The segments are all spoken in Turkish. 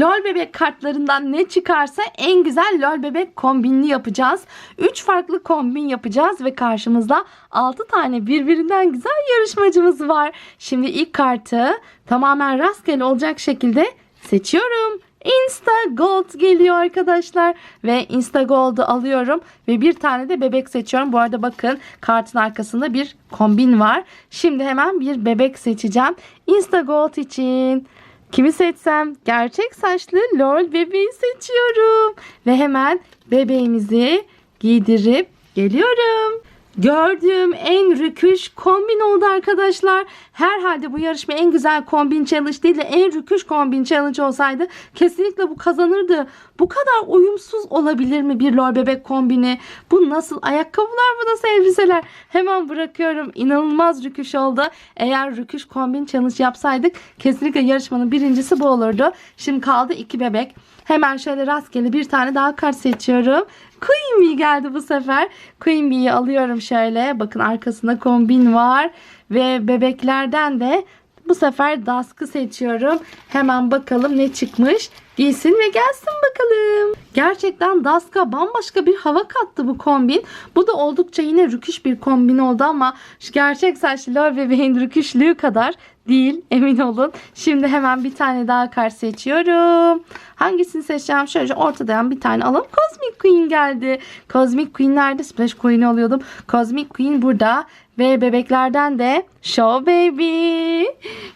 LOL bebek kartlarından ne çıkarsa en güzel LOL bebek kombinini yapacağız. 3 farklı kombin yapacağız ve karşımızda 6 tane birbirinden güzel yarışmacımız var. Şimdi ilk kartı tamamen rastgele olacak şekilde seçiyorum. Insta Gold geliyor arkadaşlar ve Insta Gold'u alıyorum ve bir tane de bebek seçiyorum. Bu arada bakın kartın arkasında bir kombin var. Şimdi hemen bir bebek seçeceğim. Insta Gold için kimi seçsem gerçek saçlı LOL bebeği seçiyorum ve hemen bebeğimizi giydirip geliyorum. Gördüğüm en rüküş kombin oldu arkadaşlar. Herhalde bu yarışma en güzel kombin challenge değil de en rüküş kombin challenge olsaydı kesinlikle bu kazanırdı. Bu kadar uyumsuz olabilir mi bir lor bebek kombini? Bu nasıl ayakkabılar bu nasıl elbiseler? Hemen bırakıyorum. İnanılmaz rüküş oldu. Eğer rüküş kombin challenge yapsaydık kesinlikle yarışmanın birincisi bu olurdu. Şimdi kaldı iki bebek. Hemen şöyle rastgele bir tane daha kart seçiyorum. Queen Bee geldi bu sefer. Queen Bee'yi alıyorum şöyle. Bakın arkasında kombin var. Ve bebeklerden de bu sefer Dusk'ı seçiyorum. Hemen bakalım ne çıkmış. Giysin ve gelsin bakalım. Gerçekten Dusk'a bambaşka bir hava kattı bu kombin. Bu da oldukça yine rüküş bir kombin oldu ama gerçek saçlı lor bebeğin rüküşlüğü kadar değil emin olun. Şimdi hemen bir tane daha kart seçiyorum. Hangisini seçeceğim? Şöyle ortadan bir tane alalım. Cosmic Queen geldi. Cosmic Queen nerede? Splash Queen'i alıyordum. Cosmic Queen burada. Ve bebeklerden de Show Baby.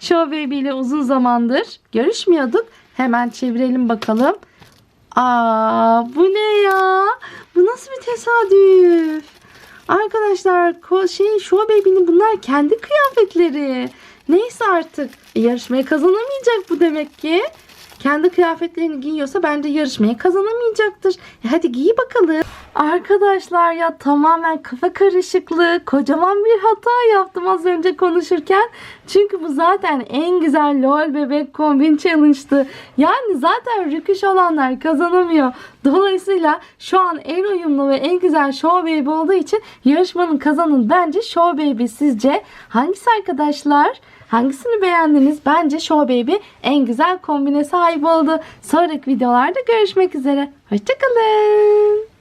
Show Baby ile uzun zamandır görüşmüyorduk. Hemen çevirelim bakalım. Aa bu ne ya? Bu nasıl bir tesadüf? Arkadaşlar şey Show Baby'nin bunlar kendi kıyafetleri. Neyse artık. Yarışmayı kazanamayacak bu demek ki. Kendi kıyafetlerini giyiyorsa bence yarışmayı kazanamayacaktır. E hadi giy bakalım. Arkadaşlar ya tamamen kafa karışıklığı. Kocaman bir hata yaptım az önce konuşurken. Çünkü bu zaten en güzel LOL bebek kombin challenge'tı. Yani zaten rüküş olanlar kazanamıyor. Dolayısıyla şu an en uyumlu ve en güzel Show Baby olduğu için yarışmanın kazanın bence Show Baby. Sizce hangisi arkadaşlar? Hangisini beğendiniz? Bence Show Baby en güzel kombine sahip oldu. Sonraki videolarda görüşmek üzere. Hoşçakalın.